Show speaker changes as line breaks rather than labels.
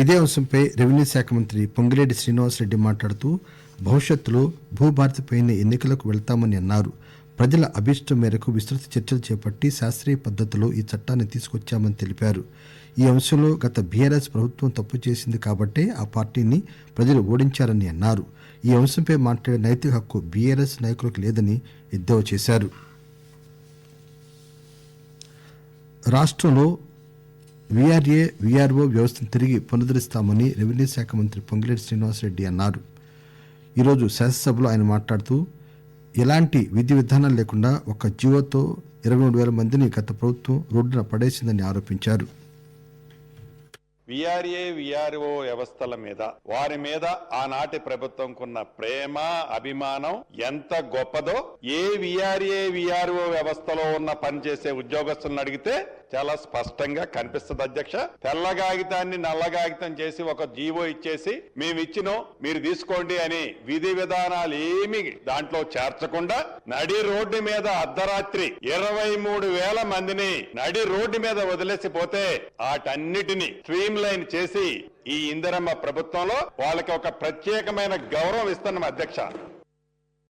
ఇదే అంశంపై రెవెన్యూ శాఖ మంత్రి పొంగిరెడ్డి శ్రీనివాసరెడ్డి మాట్లాడుతూ భవిష్యత్తులో భూభారతిపైన ఎన్నికలకు వెళ్తామని అన్నారు. ప్రజల అభిష్టం మేరకు విస్తృత చర్చలు చేపట్టి శాస్త్రీయ పద్దతిలో ఈ చట్టాన్ని తీసుకొచ్చామని తెలిపారు. ఈ అంశంలో గత బీఆర్ఎస్ ప్రభుత్వం తప్పు చేసింది కాబట్టే ఆ పార్టీని ప్రజలు ఓడించారని అన్నారు. ఈ అంశంపై మాట్లాడే నైతిక హక్కు బీఆర్ఎస్ నాయకులకు లేదని ఎద్దేవా చేశారు. రాష్ట్రంలో వీఆర్ఏ వీఆర్ఓ వ్యవస్థను తిరిగి పునరుద్దరిస్తామని రెవెన్యూ శాఖ మంత్రి పొంగిరెడ్డి శ్రీనివాసరెడ్డి అన్నారు. ఈరోజు శాసనసభలో ఆయన మాట్లాడుతూ ఎలాంటి విధి విధానాలు లేకుండా ఒక జీవోతో ఇరవై మూడు వేల మందిని గత ప్రభుత్వం రోడ్డున పడేసిందని ఆరోపించారు.
విఆర్ఏ విఆర్ఓ వ్యవస్థల మీద వారి మీద ఆనాటి ప్రభుత్వంకున్న ప్రేమ అభిమానం ఎంత గొప్పదో ఏ విఆర్ఏ విఆర్ఓ వ్యవస్థలో ఉన్న పనిచేసే ఉద్యోగస్తులను అడిగితే చాలా స్పష్టంగా కనిపిస్తుంది అధ్యక్ష. తెల్ల కాగితాన్ని నల్ల కాగితం చేసి ఒక జీవో ఇచ్చేసి మేము ఇచ్చినాం మీరు తీసుకోండి అని విధి విధానాలు ఏమి దాంట్లో చేర్చకుండా నడి రోడ్డు మీద అర్ధరాత్రి ఇరవై మూడు వేల మందిని నడి రోడ్డు మీద వదిలేసి పోతే వాటన్నిటిని స్ట్రీమ్ లైన్ చేసి ఈ ఇందిరమ్మ ప్రభుత్వంలో వాళ్ళకి ఒక ప్రత్యేకమైన గౌరవం ఇస్తున్నాం అధ్యక్ష.